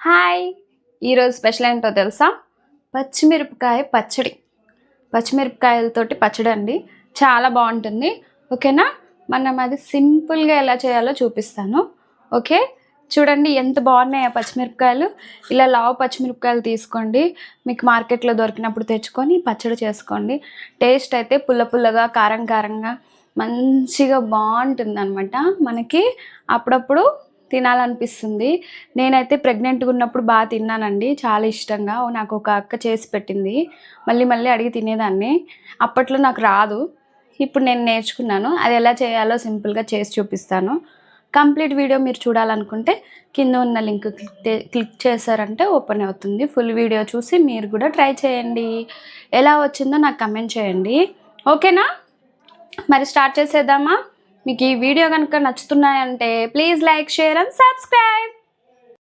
Hi. ఈరోజు special ఏంటో తెలుసా? పచ్చిమిరపకాయ పచ్చడి. పచ్చిమిరపకాయలతోటి పచ్చడి అండి. చాలా బాగుంటుంది. ఓకేనా? మనం అది సింపుల్గా ఎలా చేయాలో చూపిస్తాను. ఓకే? చూడండి ఎంత బాగున్నాయో పచ్చిమిరపకాయలు. ఇలా లావు పచ్చిమిరపకాయలు తీసుకోండి. మీకు మార్కెట్లో దొరికినప్పుడు తెచ్చుకొని పచ్చడి చేసుకోండి. టేస్ట్ అయితే పుల్ల పుల్లగా కారం కారంగా మంచిగా బాగుంటుంది అనమాట మనకి అప్పుడప్పుడు తినాలనిపిస్తుంది. నేనైతే ప్రెగ్నెంట్గా ఉన్నప్పుడు బాగా తిన్నానండి. చాలా ఇష్టంగా. నాకు ఒక అక్క చేసి పెట్టింది. మళ్ళీ మళ్ళీ అడిగి తినేదాన్ని. అప్పట్లో నాకు రాదు. ఇప్పుడు నేను నేర్చుకున్నాను. అది ఎలా చేయాలో సింపుల్గా చేసి చూపిస్తాను. కంప్లీట్ వీడియో మీరు చూడాలనుకుంటే కింద ఉన్న లింక్ క్లిక్ చేశారంటే ఓపెన్ అవుతుంది. ఫుల్ వీడియో చూసి మీరు కూడా ట్రై చేయండి. ఎలా వచ్చిందో నాకు కమెంట్ చేయండి. ఓకేనా? మరి స్టార్ట్ చేసేద్దామా? మీకు ఈ వీడియో కనుక నచ్చుతున్నాయంటే please like share and subscribe.